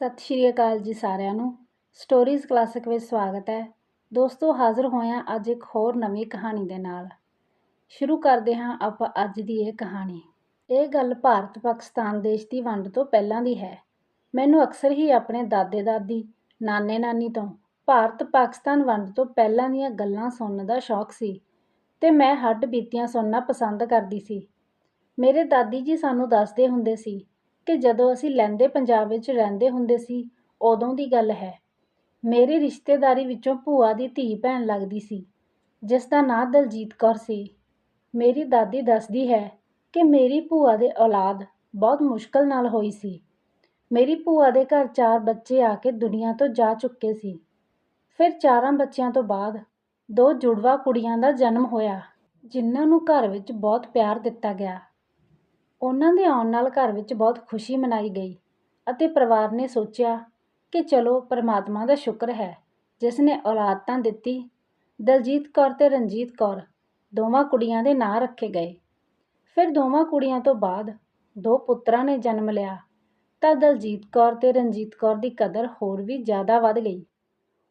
ਸਤਿ ਸ਼੍ਰੀ ਅਕਾਲ ਜੀ ਸਾਰਿਆਂ ਨੂੰ। ਸਟੋਰੀਜ਼ ਕਲਾਸਿਕ ਵਿੱਚ ਸਵਾਗਤ ਹੈ। ਦੋਸਤੋ, ਹਾਜ਼ਰ ਹੋਏ ਹਾਂ ਅੱਜ ਇੱਕ ਹੋਰ ਨਵੀਂ ਕਹਾਣੀ ਦੇ ਨਾਲ। ਸ਼ੁਰੂ ਕਰਦੇ ਹਾਂ ਆਪਾਂ ਅੱਜ ਦੀ ਇਹ ਕਹਾਣੀ। ਇਹ ਗੱਲ ਭਾਰਤ ਪਾਕਿਸਤਾਨ ਦੇਸ਼ ਦੀ ਵੰਡ ਤੋਂ ਪਹਿਲਾਂ ਦੀ ਹੈ। ਮੈਨੂੰ ਅਕਸਰ ਹੀ ਆਪਣੇ ਦਾਦੇ ਦਾਦੀ, ਨਾਨੇ ਨਾਨੀ ਤੋਂ ਭਾਰਤ ਪਾਕਿਸਤਾਨ ਵੰਡ ਤੋਂ ਪਹਿਲਾਂ ਦੀਆਂ ਗੱਲਾਂ ਸੁਣਨ ਦਾ ਸ਼ੌਕ ਸੀ ਤੇ ਮੈਂ ਹੱਡ ਬੀਤੀਆਂ ਸੁਣਨਾ ਪਸੰਦ ਕਰਦੀ ਸੀ। ਮੇਰੇ ਦਾਦੀ ਜੀ ਸਾਨੂੰ ਦੱਸਦੇ ਹੁੰਦੇ ਸੀ ਕਿ ਜਦੋਂ ਅਸੀਂ ਲਹਿੰਦੇ ਪੰਜਾਬ ਵਿੱਚ ਰਹਿੰਦੇ ਹੁੰਦੇ ਸੀ, ਉਦੋਂ ਦੀ ਗੱਲ ਹੈ। ਮੇਰੀ ਰਿਸ਼ਤੇਦਾਰੀ ਵਿੱਚੋਂ ਭੂਆ ਦੀ ਧੀ ਭੈਣ ਲੱਗਦੀ ਸੀ, ਜਿਸ ਦਾ ਨਾਂ ਦਲਜੀਤ ਕੌਰ ਸੀ। ਮੇਰੀ ਦਾਦੀ ਦੱਸਦੀ ਹੈ ਕਿ ਮੇਰੀ ਭੂਆ ਦੇ ਔਲਾਦ ਬਹੁਤ ਮੁਸ਼ਕਲ ਨਾਲ ਹੋਈ ਸੀ। ਮੇਰੀ ਭੂਆ ਦੇ ਘਰ ਚਾਰ ਬੱਚੇ ਆ ਕੇ ਦੁਨੀਆ ਤੋਂ ਜਾ ਚੁੱਕੇ ਸੀ। ਫਿਰ ਚਾਰਾਂ ਬੱਚਿਆਂ ਤੋਂ ਬਾਅਦ ਦੋ ਜੁੜਵਾ ਕੁੜੀਆਂ ਦਾ ਜਨਮ ਹੋਇਆ, ਜਿਨ੍ਹਾਂ ਨੂੰ ਘਰ ਵਿੱਚ ਬਹੁਤ ਪਿਆਰ ਦਿੱਤਾ ਗਿਆ। ਉਹਨਾਂ ਦੇ ਆਉਣ ਨਾਲ ਘਰ ਵਿੱਚ ਬਹੁਤ ਖੁਸ਼ੀ ਮਨਾਈ ਗਈ ਅਤੇ ਪਰਿਵਾਰ ਨੇ ਸੋਚਿਆ ਕਿ ਚਲੋ ਪਰਮਾਤਮਾ ਦਾ ਸ਼ੁਕਰ ਹੈ, ਜਿਸ ਨੇ ਔਲਾਦ ਤਾਂ ਦਿੱਤੀ। ਦਲਜੀਤ ਕੌਰ ਅਤੇ ਰਣਜੀਤ ਕੌਰ ਦੋਵਾਂ ਕੁੜੀਆਂ ਦੇ ਨਾਂ ਰੱਖੇ ਗਏ। ਫਿਰ ਦੋਵਾਂ ਕੁੜੀਆਂ ਤੋਂ ਬਾਅਦ ਦੋ ਪੁੱਤਰਾਂ ਨੇ ਜਨਮ ਲਿਆ, ਤਾਂ ਦਲਜੀਤ ਕੌਰ ਅਤੇ ਰਣਜੀਤ ਕੌਰ ਦੀ ਕਦਰ ਹੋਰ ਵੀ ਜ਼ਿਆਦਾ ਵੱਧ ਗਈ।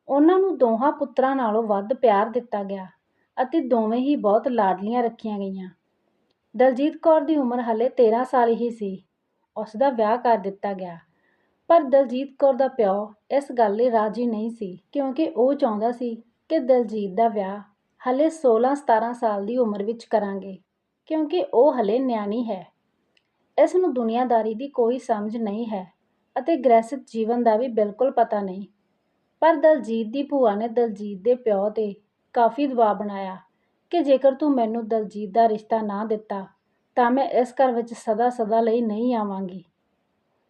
ਉਹਨਾਂ ਨੂੰ ਦੋਹਾਂ ਪੁੱਤਰਾਂ ਨਾਲੋਂ ਵੱਧ ਪਿਆਰ ਦਿੱਤਾ ਗਿਆ ਅਤੇ ਦੋਵੇਂ ਹੀ ਬਹੁਤ ਲਾਡਲੀਆਂ ਰੱਖੀਆਂ ਗਈਆਂ। ਦਲਜੀਤ ਕੌਰ ਦੀ ਉਮਰ ਹਾਲੇ 13 ਸਾਲ ਹੀ ਸੀ। ਉਸ ਦਾ ਵਿਆਹ ਕਰ ਦਿੱਤਾ ਗਿਆ। ਪਰ ਦਲਜੀਤ ਕੌਰ ਦਾ ਪਿਓ ਇਸ ਗੱਲ ਲਈ ਰਾਜੀ ਨਹੀਂ ਸੀ ਕਿਉਂਕਿ ਉਹ ਚਾਹੁੰਦਾ ਸੀ ਕਿ ਦਲਜੀਤ ਦਾ ਵਿਆਹ ਹਲੇ 16-17 ਸਾਲ ਦੀ ਉਮਰ ਵਿੱਚ ਕਰਾਂਗੇ ਕਿਉਂਕਿ ਉਹ ਹਲੇ ਨਿਆਣੀ ਹੈ। ਇਸ ਨੂੰ ਦੁਨੀਆਦਾਰੀ ਦੀ ਕੋਈ ਸਮਝ ਨਹੀਂ ਹੈ ਅਤੇ ਗ੍ਰਹਿਸਥ ਜੀਵਨ ਦਾ ਵੀ ਬਿਲਕੁਲ ਪਤਾ ਨਹੀਂ। ਪਰ ਦਲਜੀਤ ਦੀ ਭੂਆ ਨੇ ਦਲਜੀਤ ਦੇ ਪਿਓ ਤੇ ਕਾਫੀ ਦਬਾਅ ਬਣਾਇਆ ਕਿ ਜੇਕਰ ਤੂੰ ਮੈਨੂੰ ਦਲਜੀਤ ਦਾ ਰਿਸ਼ਤਾ ਨਾ ਦਿੱਤਾ, ਤਾਂ ਮੈਂ ਇਸ ਘਰ ਵਿੱਚ ਸਦਾ ਸਦਾ ਲਈ ਨਹੀਂ ਆਵਾਂਗੀ।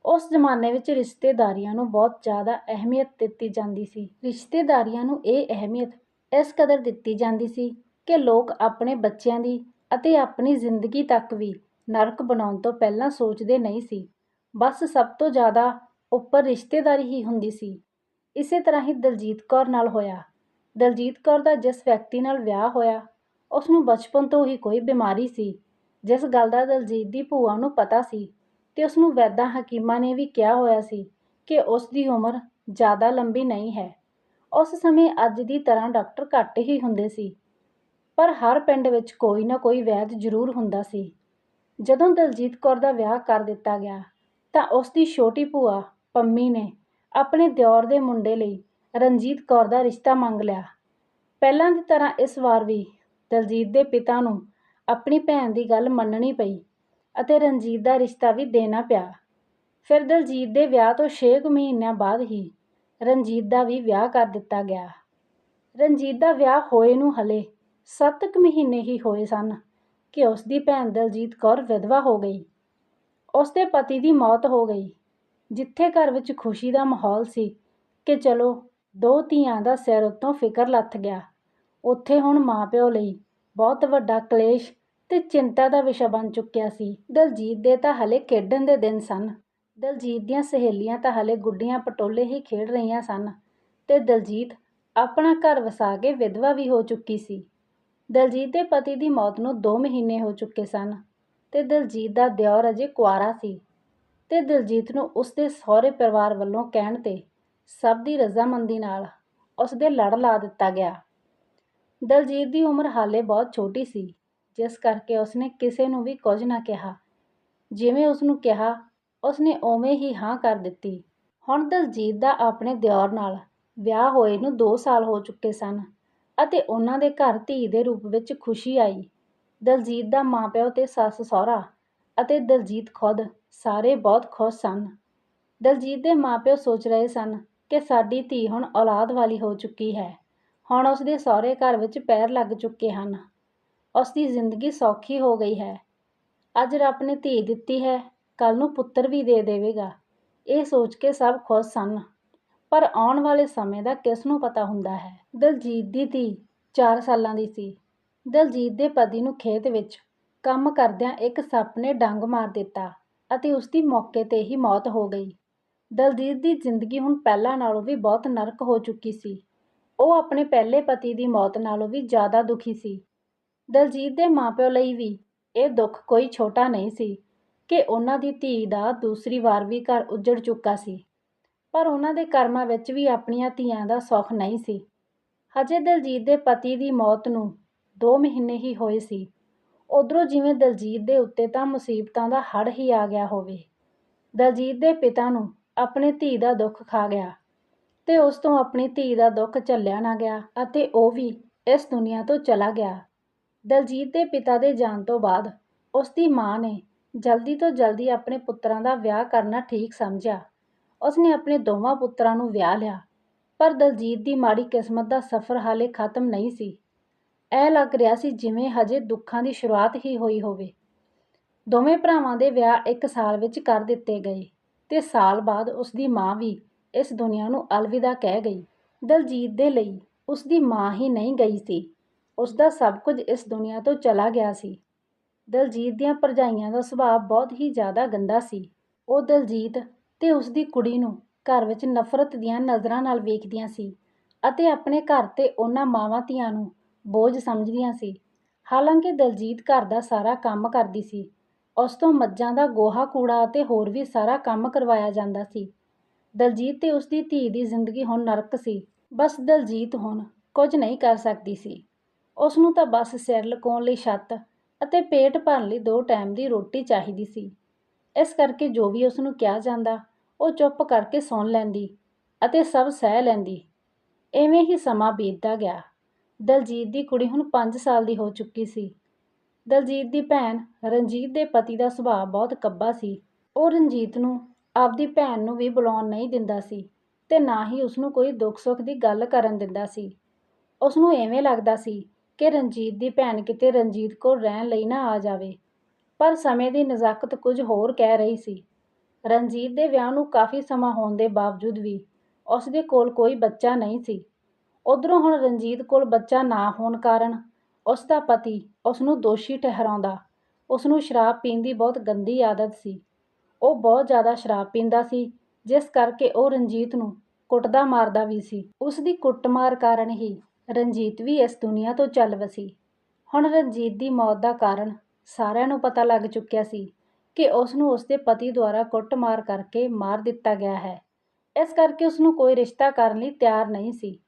ਉਸ ਜ਼ਮਾਨੇ ਵਿੱਚ ਰਿਸ਼ਤੇਦਾਰੀਆਂ ਨੂੰ ਬਹੁਤ ਜ਼ਿਆਦਾ ਅਹਿਮੀਅਤ ਦਿੱਤੀ ਜਾਂਦੀ ਸੀ। ਰਿਸ਼ਤੇਦਾਰੀਆਂ ਨੂੰ ਇਹ ਅਹਿਮੀਅਤ ਇਸ ਕਦਰ ਦਿੱਤੀ ਜਾਂਦੀ ਸੀ ਕਿ ਲੋਕ ਆਪਣੇ ਬੱਚਿਆਂ ਦੀ ਅਤੇ ਆਪਣੀ ਜ਼ਿੰਦਗੀ ਤੱਕ ਵੀ ਨਰਕ ਬਣਾਉਣ ਤੋਂ ਪਹਿਲਾਂ ਸੋਚਦੇ ਨਹੀਂ ਸੀ। ਬਸ ਸਭ ਤੋਂ ਜ਼ਿਆਦਾ ਉੱਪਰ ਰਿਸ਼ਤੇਦਾਰੀ ਹੀ ਹੁੰਦੀ ਸੀ। ਇਸੇ ਤਰ੍ਹਾਂ ਹੀ ਦਲਜੀਤ ਕੌਰ ਨਾਲ ਹੋਇਆ। ਦਲਜੀਤ ਕੌਰ ਦਾ ਜਿਸ ਵਿਅਕਤੀ ਨਾਲ ਵਿਆਹ ਹੋਇਆ ਉਸ ਨੂੰ ਬਚਪਨ ਤੋਂ ਹੀ ਕੋਈ ਬਿਮਾਰੀ ਸੀ। ਜਿਸ ਗੱਲ ਦਾ ਦਲਜੀਤ ਦੀ ਭੂਆ ਨੂੰ ਪਤਾ ਸੀ ਤੇ ਉਸ ਨੂੰ ਵੈਦਾਂ ਹਕੀਮਾਂ ਨੇ ਵੀ ਕਿਹਾ ਹੋਇਆ ਸੀ ਕਿ ਉਸ ਦੀ ਉਮਰ ਜ਼ਿਆਦਾ ਲੰਬੀ ਨਹੀਂ ਹੈ। ਉਸ ਸਮੇਂ ਅੱਜ ਦੀ ਤਰ੍ਹਾਂ ਡਾਕਟਰ ਘੱਟ ਹੀ ਹੁੰਦੇ ਸੀ। ਪਰ ਹਰ ਪਿੰਡ ਵਿੱਚ ਕੋਈ ਨਾ ਕੋਈ ਵੈਦ ਜ਼ਰੂਰ ਹੁੰਦਾ ਸੀ। ਜਦੋਂ ਦਲਜੀਤ ਕੌਰ ਦਾ ਵਿਆਹ ਕਰ ਦਿੱਤਾ ਗਿਆ ਤਾਂ ਉਸ ਦੀ ਛੋਟੀ ਭੂਆ ਪੰਮੀ ਨੇ ਆਪਣੇ ਦਿਓਰ ਦੇ ਮੁੰਡੇ ਲਈ ਰਣਜੀਤ ਕੌਰ ਦਾ ਰਿਸ਼ਤਾ ਮੰਗ ਲਿਆ। ਪਹਿਲਾਂ ਦੀ ਤਰ੍ਹਾਂ ਇਸ ਵਾਰ ਵੀ ਦਲਜੀਤ ਦੇ ਪਿਤਾ ਨੂੰ ਆਪਣੀ ਭੈਣ ਦੀ ਗੱਲ ਮੰਨਣੀ ਪਈ ਅਤੇ ਰਣਜੀਤ ਦਾ ਰਿਸ਼ਤਾ ਵੀ ਦੇਣਾ ਪਿਆ। ਫਿਰ ਦਲਜੀਤ ਦੇ ਵਿਆਹ ਤੋਂ ਛੇ ਕੁ ਮਹੀਨਿਆਂ ਬਾਅਦ ਹੀ ਰਣਜੀਤ ਦਾ ਵੀ ਵਿਆਹ ਕਰ ਦਿੱਤਾ ਗਿਆ। ਰਣਜੀਤ ਦਾ ਵਿਆਹ ਹੋਏ ਨੂੰ ਹਲੇ 7 ਮਹੀਨੇ ਹੀ ਹੋਏ ਸਨ ਕਿ ਉਸ ਦੀ ਭੈਣ ਦਲਜੀਤ ਕੌਰ ਵਿਧਵਾ ਹੋ ਗਈ। ਉਸ ਦੇ ਪਤੀ ਦੀ ਮੌਤ ਹੋ ਗਈ, ਜਿੱਥੇ ਘਰ ਵਿੱਚ ਖੁਸ਼ੀ ਦਾ ਮਾਹੌਲ ਸੀ ਕਿ ਚਲੋ ਦੋ ਧੀਆਂ ਦਾ ਸਿਰ ਉੱਤੋਂ ਫਿਕਰ ਲੱਥ ਗਿਆ। ਉੱਥੇ ਹੁਣ ਮਾਪਿਓ ਲਈ ਬਹੁਤ ਵੱਡਾ ਕਲੇਸ਼ ਤੇ ਚਿੰਤਾ ਦਾ ਵਿਸ਼ਾ ਬਣ ਚੁੱਕਿਆ ਸੀ। ਦਲਜੀਤ ਦੇ ਤਾਂ ਹਲੇ ਖੇਡਣ ਦੇ ਦਿਨ ਸਨ। ਦਲਜੀਤ ਦੀਆਂ ਸਹੇਲੀਆਂ ਤਾਂ ਹਲੇ ਗੁੱਡੀਆਂ ਪਟੋਲੇ ਹੀ ਖੇਡ ਰਹੀਆਂ ਸਨ ਤੇ ਦਲਜੀਤ ਆਪਣਾ ਘਰ ਵਸਾ ਕੇ ਵਿਧਵਾ ਵੀ ਹੋ ਚੁੱਕੀ ਸੀ। ਦਲਜੀਤ ਦੇ ਪਤੀ ਦੀ ਮੌਤ ਨੂੰ 2 ਮਹੀਨੇ ਹੋ ਚੁੱਕੇ ਸਨ ਤੇ ਦਲਜੀਤ ਦਾ ਦਿਓਰ ਅਜੇ ਕੁਆਰਾ ਸੀ ਤੇ ਦਲਜੀਤ ਨੂੰ ਉਸ ਦੇ ਸਹੁਰੇ ਪਰਿਵਾਰ ਵੱਲੋਂ ਕਹਿਣ ਤੇ ਸਭ ਦੀ ਰਜ਼ਾਮੰਦੀ ਨਾਲ ਉਸ ਦੇ ਲੜ ਲਾ ਦਿੱਤਾ ਗਿਆ। ਦਲਜੀਤ ਦੀ ਉਮਰ ਹਾਲੇ ਬਹੁਤ ਛੋਟੀ ਸੀ, ਜਿਸ ਕਰਕੇ ਉਸਨੇ ਕਿਸੇ ਨੂੰ ਵੀ ਕੁਝ ਨਾ ਕਿਹਾ। ਜਿਵੇਂ ਉਸਨੂੰ ਕਿਹਾ, ਉਸਨੇ ਉਵੇਂ ਹੀ ਹਾਂ ਕਰ ਦਿੱਤੀ। ਹੁਣ ਦਲਜੀਤ ਦਾ ਆਪਣੇ ਦਿਓਰ ਨਾਲ ਵਿਆਹ ਹੋਏ ਨੂੰ 2 ਸਾਲ ਹੋ ਚੁੱਕੇ ਸਨ ਅਤੇ ਉਹਨਾਂ ਦੇ ਘਰ ਧੀ ਦੇ ਰੂਪ ਵਿੱਚ ਖੁਸ਼ੀ ਆਈ। ਦਲਜੀਤ ਦਾ ਮਾਪਿਓ ਤੇ ਸੱਸ ਸਹੁਰਾ ਅਤੇ ਦਲਜੀਤ ਖੁਦ ਸਾਰੇ ਬਹੁਤ ਖੁਸ਼ ਸਨ। ਦਲਜੀਤ ਦੇ ਮਾਪਿਓ ਸੋਚ ਰਹੇ ਸਨ ਕਿ ਸਾਡੀ ਧੀ ਹੁਣ ਔਲਾਦ ਵਾਲੀ ਹੋ ਚੁੱਕੀ ਹੈ। ਹੁਣ ਉਸ ਦੇ ਸਹੁਰੇ ਘਰ ਵਿੱਚ ਪੈਰ ਲੱਗ ਚੁੱਕੇ ਹਨ। ਉਸ ਦੀ ਜ਼ਿੰਦਗੀ ਸੌਖੀ ਹੋ ਗਈ ਹੈ। ਅੱਜ ਰੱਬ ਨੇ ਧੀ ਦਿੱਤੀ ਹੈ ਕੱਲ ਨੂੰ ਪੁੱਤਰ ਵੀ ਦੇ ਦੇਵੇਗਾ। ਇਹ ਸੋਚ ਕੇ ਸਭ ਖੁਸ਼ ਸਨ। ਪਰ ਆਉਣ ਵਾਲੇ ਸਮੇਂ ਦਾ ਕਿਸ ਨੂੰ ਪਤਾ ਹੁੰਦਾ ਹੈ? ਦਲਜੀਤ ਦੀ ਧੀ 4 ਸਾਲਾਂ ਦੀ ਸੀ। ਦਲਜੀਤ ਦੇ ਪਤੀ ਨੂੰ ਖੇਤ ਵਿੱਚ ਕੰਮ ਕਰਦਿਆਂ ਇੱਕ ਸੱਪ ਨੇ ਡੰਗ ਮਾਰ ਦਿੱਤਾ ਅਤੇ ਉਸ ਦੀ ਮੌਕੇ ਤੇ ਹੀ ਮੌਤ ਹੋ ਗਈ। ਦਲਜੀਤ ਦੀ ਜ਼ਿੰਦਗੀ ਹੁਣ ਪਹਿਲਾਂ ਨਾਲੋਂ ਵੀ ਬਹੁਤ ਨਰਕ ਹੋ ਚੁੱਕੀ ਸੀ। ਉਹ ਆਪਣੇ ਪਹਿਲੇ ਪਤੀ ਦੀ ਮੌਤ ਨਾਲੋਂ ਵੀ ਜ਼ਿਆਦਾ ਦੁਖੀ ਸੀ। ਦਲਜੀਤ ਦੇ ਮਾਪਿਓ ਲਈ ਵੀ ਇਹ ਦੁੱਖ ਕੋਈ ਛੋਟਾ ਨਹੀਂ ਸੀ ਕਿ ਉਹਨਾਂ ਦੀ ਧੀ ਦਾ ਦੂਸਰੀ ਵਾਰ ਵੀ ਘਰ ਉੱਜੜ ਚੁੱਕਾ ਸੀ। ਪਰ ਉਹਨਾਂ ਦੇ ਕਰਮਾਂ ਵਿੱਚ ਵੀ ਆਪਣੀਆਂ ਧੀਆਂ ਦਾ ਸੁੱਖ ਨਹੀਂ ਸੀ। ਹਜੇ ਦਲਜੀਤ ਦੇ ਪਤੀ ਦੀ ਮੌਤ ਨੂੰ 2 ਮਹੀਨੇ ਹੀ ਹੋਏ ਸੀ। ਉਧਰੋਂ ਜਿਵੇਂ ਦਲਜੀਤ ਦੇ ਉੱਤੇ ਤਾਂ ਮੁਸੀਬਤਾਂ ਦਾ ਹੜ੍ਹ ਹੀ ਆ ਗਿਆ ਹੋਵੇ, ਦਲਜੀਤ ਦੇ ਪਿਤਾ ਨੂੰ ਆਪਣੇ ਧੀ ਦਾ ਦੁੱਖ ਖਾ ਗਿਆ। ਤੇ ਉਸ ਤੋਂ ਆਪਣੀ ਧੀ ਦਾ ਦੁੱਖ ਝੱਲਿਆ ਨਾ ਗਿਆ ਅਤੇ ਉਹ ਵੀ ਇਸ ਦੁਨੀਆ ਤੋਂ ਚਲਾ ਗਿਆ। ਦਲਜੀਤ ਦੇ ਪਿਤਾ ਦੇ ਜਾਣ ਤੋਂ ਬਾਅਦ ਉਸ ਦੀ ਮਾਂ ਨੇ ਜਲਦੀ ਤੋਂ ਜਲਦੀ ਆਪਣੇ ਪੁੱਤਰਾਂ ਦਾ ਵਿਆਹ ਕਰਨਾ ਠੀਕ ਸਮਝਿਆ। ਉਸਨੇ ਆਪਣੇ ਦੋਵਾਂ ਪੁੱਤਰਾਂ ਨੂੰ ਵਿਆਹ ਲਿਆ, ਪਰ ਦਲਜੀਤ ਦੀ ਮਾੜੀ ਕਿਸਮਤ ਦਾ ਸਫ਼ਰ ਹਾਲੇ ਖਤਮ ਨਹੀਂ ਸੀ। ਇਹ ਲੱਗ ਰਿਹਾ ਸੀ ਜਿਵੇਂ ਹਜੇ ਦੁੱਖਾਂ ਦੀ ਸ਼ੁਰੂਆਤ ਹੀ ਹੋਈ ਹੋਵੇ। ਦੋਵੇਂ ਭਰਾਵਾਂ ਦੇ ਵਿਆਹ ਇੱਕ ਸਾਲ ਵਿੱਚ ਕਰ ਦਿੱਤੇ ਗਏ ਤੇ ਸਾਲ ਬਾਅਦ ਉਸ ਦੀ ਮਾਂ ਵੀ ਇਸ ਦੁਨੀਆ ਨੂੰ ਅਲਵਿਦਾ ਕਹਿ ਗਈ। ਦਲਜੀਤ ਦੇ ਲਈ ਉਸ ਦੀ ਮਾਂ ਹੀ ਨਹੀਂ ਗਈ ਸੀ। ਉਸ ਦਾ ਸਭ ਕੁਝ ਇਸ ਦੁਨੀਆ ਤੋਂ ਚਲਾ ਗਿਆ ਸੀ। ਦਲਜੀਤ ਦੀਆਂ ਭਰਜਾਈਆਂ ਦਾ ਸੁਭਾਅ ਬਹੁਤ ਹੀ ਜ਼ਿਆਦਾ ਗੰਦਾ ਸੀ। ਉਹ ਦਲਜੀਤ ਤੇ ਉਸ ਦੀ ਕੁੜੀ ਨੂੰ ਘਰ ਵਿੱਚ ਨਫ਼ਰਤ ਦੀਆਂ ਨਜ਼ਰਾਂ ਨਾਲ ਵੇਖਦੀਆਂ ਸੀ ਅਤੇ ਆਪਣੇ ਘਰ ਤੇ ਉਹਨਾਂ ਮਾਵਾਂ ਧੀਆਂ ਨੂੰ ਬੋਝ ਸਮਝਦੀਆਂ ਸੀ। ਹਾਲਾਂਕਿ ਦਲਜੀਤ ਘਰ ਦਾ ਸਾਰਾ ਕੰਮ ਕਰਦੀ ਸੀ। ਉਸ ਤੋਂ ਮੱਝਾਂ ਦਾ ਗੋਹਾ ਕੂੜਾ ਅਤੇ ਹੋਰ ਵੀ ਸਾਰਾ ਕੰਮ ਕਰਵਾਇਆ ਜਾਂਦਾ ਸੀ। ਦਲਜੀਤ ਤੇ ਉਸ ਦੀ ਧੀ ਦੀ ਜ਼ਿੰਦਗੀ ਹੁਣ ਨਰਕ ਸੀ। ਬਸ ਦਲਜੀਤ ਹੁਣ ਕੁਝ ਨਹੀਂ ਕਰ ਸਕਦੀ ਸੀ। ਉਸ ਨੂੰ ਤਾਂ ਬਸ ਸਿਰ ਲਕਾਉਣ ਲਈ ਛੱਤ ਅਤੇ ਪੇਟ ਭਰਨ ਲਈ ਦੋ ਟਾਈਮ ਦੀ ਰੋਟੀ ਚਾਹੀਦੀ ਸੀ। ਇਸ ਕਰਕੇ ਜੋ ਵੀ ਉਸ ਨੂੰ ਕਿਹਾ ਜਾਂਦਾ, ਉਹ ਚੁੱਪ ਕਰਕੇ ਸੁਣ ਲੈਂਦੀ ਅਤੇ ਸਭ ਸਹਿ ਲੈਂਦੀ। ਐਵੇਂ ਹੀ ਸਮਾਂ ਬੀਤਦਾ ਗਿਆ। ਦਲਜੀਤ ਦੀ ਕੁੜੀ ਹੁਣ 5 ਸਾਲ ਦੀ ਹੋ ਚੁੱਕੀ ਸੀ। ਦਲਜੀਤ ਦੀ ਭੈਣ ਰਣਜੀਤ ਦੇ ਪਤੀ ਦਾ ਸੁਭਾਅ ਬਹੁਤ ਕੱਬਾ ਸੀ। ਉਹ ਰਣਜੀਤ ਨੂੰ ਆਪਦੀ ਭੈਣ ਨੂੰ ਵੀ ਬੁਲਾਉਣ ਨਹੀਂ ਦਿੰਦਾ ਸੀ ਤੇ ਨਾ ਹੀ ਉਸ ਨੂੰ ਕੋਈ ਦੁੱਖ ਸੁੱਖ ਦੀ ਗੱਲ ਕਰਨ ਦਿੰਦਾ ਸੀ। ਉਸ ਨੂੰ ਐਵੇਂ ਲੱਗਦਾ ਸੀ ਕਿ ਰਣਜੀਤ ਦੀ ਭੈਣ ਕਿਤੇ ਰਣਜੀਤ ਕੋਲ ਰਹਿਣ ਲਈ ਨਾ ਆ ਜਾਵੇ, ਪਰ ਸਮੇਂ ਦੀ ਨਜ਼ਾਕਤ ਕੁਝ ਹੋਰ ਕਹਿ ਰਹੀ ਸੀ। ਰਣਜੀਤ ਦੇ ਵਿਆਹ ਨੂੰ ਕਾਫੀ ਸਮਾਂ ਹੋਣ ਦੇ ਬਾਵਜੂਦ ਵੀ ਉਸ ਦੇ ਕੋਲ ਕੋਈ ਬੱਚਾ ਨਹੀਂ ਸੀ। ਉਧਰੋਂ ਹੁਣ ਰਣਜੀਤ ਕੋਲ ਬੱਚਾ ਨਾ ਹੋਣ ਕਾਰਨ ਉਸ ਦਾ ਪਤੀ ਉਸ ਨੂੰ ਦੋਸ਼ੀ ਠਹਿਰਾਉਂਦਾ ਉਸ ਨੂੰ ਸ਼ਰਾਬ ਪੀਣ ਦੀ ਬਹੁਤ ਗੰਦੀ ਆਦਤ ਸੀ। ਉਹ ਬਹੁਤ ਜ਼ਿਆਦਾ ਸ਼ਰਾਬ ਪੀਂਦਾ ਸੀ, ਜਿਸ ਕਰਕੇ ਉਹ ਰਣਜੀਤ ਨੂੰ ਕੁੱਟਦਾ ਮਾਰਦਾ ਵੀ ਸੀ। ਉਸ ਦੀ ਕੁੱਟਮਾਰ ਕਾਰਨ ਹੀ ਰਣਜੀਤ ਵੀ ਇਸ ਦੁਨੀਆ ਤੋਂ ਚੱਲ ਵਸੀ। ਹੁਣ ਰਣਜੀਤ ਦੀ ਮੌਤ ਦਾ ਕਾਰਨ ਸਾਰਿਆਂ ਨੂੰ ਪਤਾ ਲੱਗ ਚੁੱਕਿਆ ਸੀ ਕਿ ਉਸ ਨੂੰ ਉਸ ਦੇ ਪਤੀ ਦੁਆਰਾ ਕੁੱਟਮਾਰ ਕਰਕੇ ਮਾਰ ਦਿੱਤਾ ਗਿਆ ਹੈ। ਇਸ ਕਰਕੇ ਉਸ ਨੂੰ ਕੋਈ ਰਿਸ਼ਤਾ ਕਰਨ ਲਈ ਤਿਆਰ ਨਹੀਂ ਸੀ।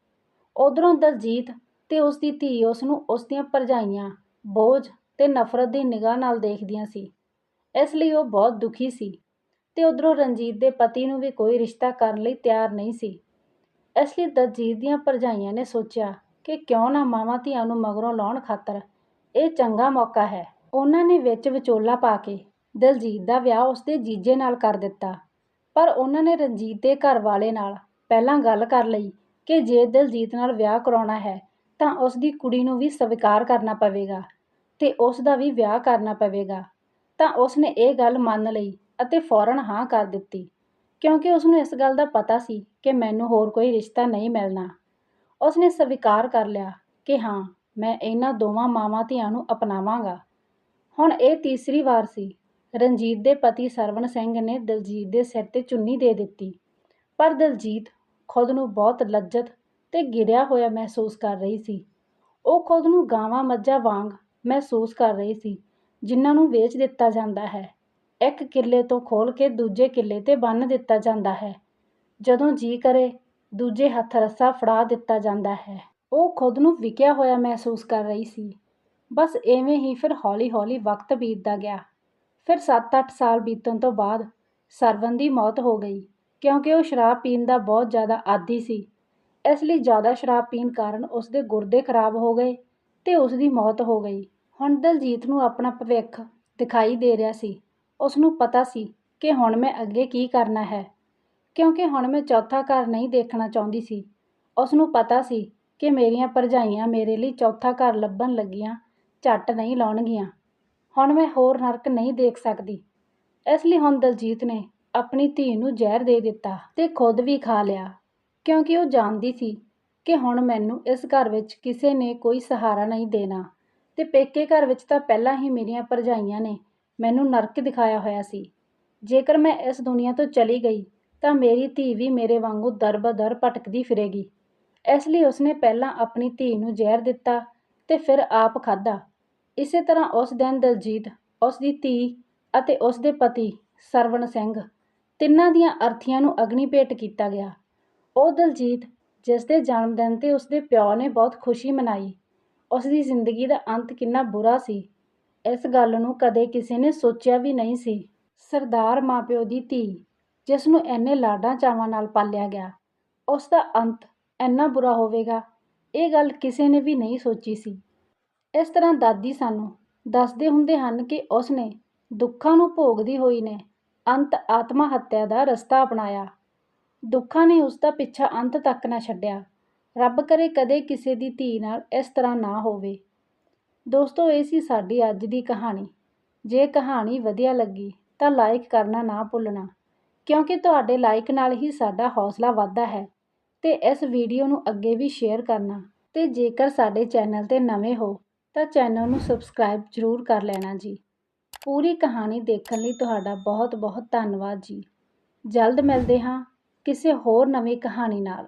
ਉਧਰੋਂ ਦਲਜੀਤ ਤੇ ਉਸ ਦੀ ਧੀ ਉਸ ਨੂੰ ਉਸ ਦੀਆਂ ਭਰਜਾਈਆਂ, ਬੋਝ ਤੇ ਨਫ਼ਰਤ ਦੀ ਨਿਗਾਹ ਨਾਲ ਦੇਖਦੀਆਂ ਸੀ। ਇਸ ਲਈ ਉਹ ਬਹੁਤ ਦੁਖੀ ਸੀ। ਅਤੇ ਉੱਧਰੋਂ ਰਣਜੀਤ ਦੇ ਪਤੀ ਨੂੰ ਵੀ ਕੋਈ ਰਿਸ਼ਤਾ ਕਰਨ ਲਈ ਤਿਆਰ ਨਹੀਂ ਸੀ। ਇਸ ਲਈ ਦਲਜੀਤ ਦੀਆਂ ਭਰਜਾਈਆਂ ਨੇ ਸੋਚਿਆ ਕਿ ਕਿਉਂ ਨਾ ਮਾਵਾਂ ਧੀਆਂ ਨੂੰ ਮਗਰੋਂ ਲਾਉਣ ਖਾਤਰ ਇਹ ਚੰਗਾ ਮੌਕਾ ਹੈ। ਉਹਨਾਂ ਨੇ ਵਿੱਚ ਵਿਚੋਲਾ ਪਾ ਕੇ ਦਲਜੀਤ ਦਾ ਵਿਆਹ ਉਸਦੇ ਜੀਜੇ ਨਾਲ ਕਰ ਦਿੱਤਾ। ਪਰ ਉਹਨਾਂ ਨੇ ਰਣਜੀਤ ਦੇ ਘਰ ਵਾਲੇ ਨਾਲ ਪਹਿਲਾਂ ਗੱਲ ਕਰ ਲਈ ਕਿ ਜੇ ਦਿਲਜੀਤ ਨਾਲ ਵਿਆਹ ਕਰਾਉਣਾ ਹੈ ਤਾਂ ਉਸ ਦੀ ਕੁੜੀ ਨੂੰ ਵੀ ਸਵੀਕਾਰ ਕਰਨਾ ਪਵੇਗਾ ਤੇ ਉਸ ਦਾ ਵੀ ਵਿਆਹ ਕਰਨਾ ਪਵੇਗਾ। ਤਾਂ ਉਸ ਨੇ ਇਹ ਗੱਲ ਮੰਨ ਲਈ ਅਤੇ ਫੌਰਨ ਹਾਂ ਕਰ ਦਿੱਤੀ, ਕਿਉਂਕਿ ਉਸ ਨੂੰ ਇਸ ਗੱਲ ਦਾ ਪਤਾ ਸੀ ਕਿ ਮੈਨੂੰ ਹੋਰ ਕੋਈ ਰਿਸ਼ਤਾ ਨਹੀਂ ਮਿਲਣਾ। ਉਸ ਨੇ ਸਵੀਕਾਰ ਕਰ ਲਿਆ ਕਿ ਹਾਂ, ਮੈਂ ਇਹਨਾਂ ਦੋਵਾਂ ਮਾਵਾਂ ਧੀਆਂ ਨੂੰ ਅਪਣਾਵਾਂਗਾ। ਹੁਣ ਇਹ ਤੀਸਰੀ ਵਾਰ ਸੀ। ਰਣਜੀਤ ਦੇ ਪਤੀ ਸਰਵਣ ਸਿੰਘ ਨੇ ਦਲਜੀਤ ਦੇ ਸਿਰ ਤੇ ਚੁੰਨੀ ਦੇ ਦਿੱਤੀ। ਪਰ ਦਲਜੀਤ ਖੁਦ ਨੂੰ ਬਹੁਤ ਲੱਜਤ ਤੇ ਗਿਰਿਆ ਹੋਇਆ ਮਹਿਸੂਸ ਕਰ ਰਹੀ ਸੀ। ਉਹ ਖੁਦ ਨੂੰ ਗਾਵਾਂ ਮੱਝਾਂ ਵਾਂਗ ਮਹਿਸੂਸ ਕਰ ਰਹੀ ਸੀ, ਜਿਨ੍ਹਾਂ ਨੂੰ ਵੇਚ ਦਿੱਤਾ ਜਾਂਦਾ ਹੈ। ਇੱਕ ਕਿੱਲੇ ਤੋਂ ਖੋਲ੍ਹ ਕੇ ਦੂਜੇ ਕਿੱਲੇ ਤੇ ਬੰਨ੍ਹ ਦਿੱਤਾ ਜਾਂਦਾ ਹੈ। ਜਦੋਂ ਜੀਅ ਕਰੇ, ਦੂਜੇ ਹੱਥ ਰੱਸਾ ਫੜਾ ਦਿੱਤਾ ਜਾਂਦਾ ਹੈ। ਉਹ ਖੁਦ ਨੂੰ ਵਿਕਿਆ ਹੋਇਆ ਮਹਿਸੂਸ ਕਰ ਰਹੀ ਸੀ। ਬਸ ਇਵੇਂ ਹੀ ਫਿਰ ਹੌਲੀ-ਹੌਲੀ ਵਕਤ ਬੀਤਦਾ ਗਿਆ। ਫਿਰ 7-8 ਸਾਲ ਬੀਤਣ ਤੋਂ ਬਾਅਦ ਸਰਵਨ ਦੀ ਮੌਤ ਹੋ ਗਈ, ਕਿਉਂਕਿ ਉਹ ਸ਼ਰਾਬ ਪੀਣ ਦਾ ਬਹੁਤ ਜ਼ਿਆਦਾ ਆਦੀ ਸੀ। ਇਸ ਲਈ ਜ਼ਿਆਦਾ ਸ਼ਰਾਬ ਪੀਣ ਕਾਰਨ ਉਸ ਦੇ ਗੁਰਦੇ ਖਰਾਬ ਹੋ ਗਏ ਤੇ ਉਸ ਦੀ ਮੌਤ ਹੋ ਗਈ। ਹੁਣ ਦਲਜੀਤ ਨੂੰ ਆਪਣਾ ਭਵਿੱਖ ਦਿਖਾਈ ਦੇ ਰਿਹਾ ਸੀ। ਉਸ ਨੂੰ ਪਤਾ ਸੀ ਕਿ ਹੁਣ ਮੈਂ ਅੱਗੇ ਕੀ ਕਰਨਾ ਹੈ, ਕਿਉਂਕਿ ਹੁਣ ਮੈਂ ਚੌਥਾ ਘਰ ਨਹੀਂ ਦੇਖਣਾ ਚਾਹੁੰਦੀ ਸੀ। ਉਸ ਨੂੰ ਪਤਾ ਸੀ ਕਿ ਮੇਰੀਆਂ ਭਰਜਾਈਆਂ ਮੇਰੇ ਲਈ ਚੌਥਾ ਘਰ ਲੱਭਣ ਲੱਗੀਆਂ, ਝੱਟ ਨਹੀਂ ਲਾਉਣਗੀਆਂ। ਹੁਣ ਮੈਂ ਹੋਰ ਨਰਕ ਨਹੀਂ ਦੇਖ ਸਕਦੀ। ਇਸ ਲਈ ਹੁਣ ਦਲਜੀਤ ਨੇ ਆਪਣੀ ਧੀ ਨੂੰ ਜ਼ਹਿਰ ਦੇ ਦਿੱਤਾ ਤੇ ਖੁਦ ਵੀ ਖਾ ਲਿਆ, ਕਿਉਂਕਿ ਉਹ ਜਾਣਦੀ ਸੀ ਕਿ ਹੁਣ ਮੈਨੂੰ ਇਸ ਘਰ ਵਿੱਚ ਕਿਸੇ ਨੇ ਕੋਈ ਸਹਾਰਾ ਨਹੀਂ ਦੇਣਾ ਤੇ ਪੇਕੇ ਘਰ ਵਿੱਚ ਤਾਂ ਪਹਿਲਾਂ ਹੀ ਮੇਰੀਆਂ ਭਰਜਾਈਆਂ ਨੇ ਮੈਨੂੰ ਨਰਕ ਦਿਖਾਇਆ ਹੋਇਆ ਸੀ। ਜੇਕਰ ਮੈਂ ਇਸ ਦੁਨੀਆ ਤੋਂ ਚਲੀ ਗਈ, ਤਾਂ ਮੇਰੀ ਧੀ ਵੀ ਮੇਰੇ ਵਾਂਗੂ ਦਰ-ਬਦਰ ਭਟਕਦੀ ਫਿਰੇਗੀ। ਇਸ ਲਈ ਉਸਨੇ ਪਹਿਲਾਂ ਆਪਣੀ ਧੀ ਨੂੰ ਜ਼ਹਿਰ ਦਿੱਤਾ ਤੇ ਫਿਰ ਆਪ ਖਾਧਾ। ਇਸੇ ਤਰ੍ਹਾਂ ਉਸ ਦਿਨ ਦਲਜੀਤ ਉਸ ਦੀ ਧੀ ਅਤੇ ਉਸ ਦੇ ਪਤੀ ਸਰਵਣ ਸਿੰਘ ਤਿੰਨਾਂ ਦੀਆਂ ਅਰਥੀਆਂ ਨੂੰ ਅਗਨੀ ਭੇਟ ਕੀਤਾ ਗਿਆ। ਉਹ ਦਲਜੀਤ, ਜਿਸ ਦੇ ਜਨਮ ਦਿਨ 'ਤੇ ਉਸਦੇ ਪਿਓ ਨੇ ਬਹੁਤ ਖੁਸ਼ੀ ਮਨਾਈ। ਉਸ ਦੀ ਜ਼ਿੰਦਗੀ ਦਾ ਅੰਤ ਕਿੰਨਾ ਬੁਰਾ ਸੀ। ਇਸ ਗੱਲ ਨੂੰ ਕਦੇ ਕਿਸੇ ਨੇ ਸੋਚਿਆ ਵੀ ਨਹੀਂ ਸੀ। ਸਰਦਾਰ ਮਾਪਿਓ ਦੀ ਧੀ, ਜਿਸ ਨੂੰ ਇੰਨੇ ਲਾਡਾਂ ਚਾਵਾਂ ਨਾਲ ਪਾਲਿਆ ਗਿਆ, ਉਸ ਦਾ ਅੰਤ ਇੰਨਾ ਬੁਰਾ ਹੋਵੇਗਾ, ਇਹ ਗੱਲ ਕਿਸੇ ਨੇ ਵੀ ਨਹੀਂ ਸੋਚੀ ਸੀ। ਇਸ ਤਰ੍ਹਾਂ ਦਾਦੀ ਸਾਨੂੰ ਦੱਸਦੇ ਹੁੰਦੇ ਹਨ ਕਿ ਉਸ ਨੇ ਦੁੱਖਾਂ ਨੂੰ ਭੋਗਦੀ ਹੋਈ ਨੇ ਅੰਤ ਆਤਮਾ ਹੱਤਿਆ ਦਾ ਰਸਤਾ ਅਪਣਾਇਆ। ਦੁੱਖਾਂ ਨੇ ਉਸ ਦਾ ਪਿੱਛਾ ਅੰਤ ਤੱਕ ਨਾ ਛੱਡਿਆ। ਰੱਬ ਕਰੇ ਕਦੇ ਕਿਸੇ ਦੀ ਧੀ ਨਾਲ ਇਸ ਤਰ੍ਹਾਂ ਨਾ ਹੋਵੇ। ਦੋਸਤੋ, ਇਹ ਸੀ ਸਾਡੀ ਅੱਜ ਦੀ ਕਹਾਣੀ। ਜੇ ਕਹਾਣੀ ਵਧੀਆ ਲੱਗੀ ਤਾਂ ਲਾਈਕ ਕਰਨਾ ਨਾ ਭੁੱਲਣਾ, ਕਿਉਂਕਿ ਤੁਹਾਡੇ ਲਾਈਕ ਨਾਲ ਹੀ ਸਾਡਾ ਹੌਸਲਾ ਵੱਧਦਾ ਹੈ ਤੇ ਇਸ ਵੀਡੀਓ ਨੂੰ ਅੱਗੇ ਵੀ ਸ਼ੇਅਰ ਕਰਨਾ ਤੇ ਜੇਕਰ ਸਾਡੇ ਚੈਨਲ ਤੇ ਨਵੇਂ ਹੋ ਤਾਂ ਚੈਨਲ ਨੂੰ ਸਬਸਕ੍ਰਾਈਬ ਜ਼ਰੂਰ ਕਰ ਲੈਣਾ ਜੀ। ਪੂਰੀ ਕਹਾਣੀ ਦੇਖਣ ਲਈ ਤੁਹਾਡਾ ਬਹੁਤ ਬਹੁਤ ਧੰਨਵਾਦ ਜੀ। ਜਲਦ ਮਿਲਦੇ ਹਾਂ ਕਿਸੇ ਹੋਰ ਨਵੀਂ ਕਹਾਣੀ ਨਾਲ।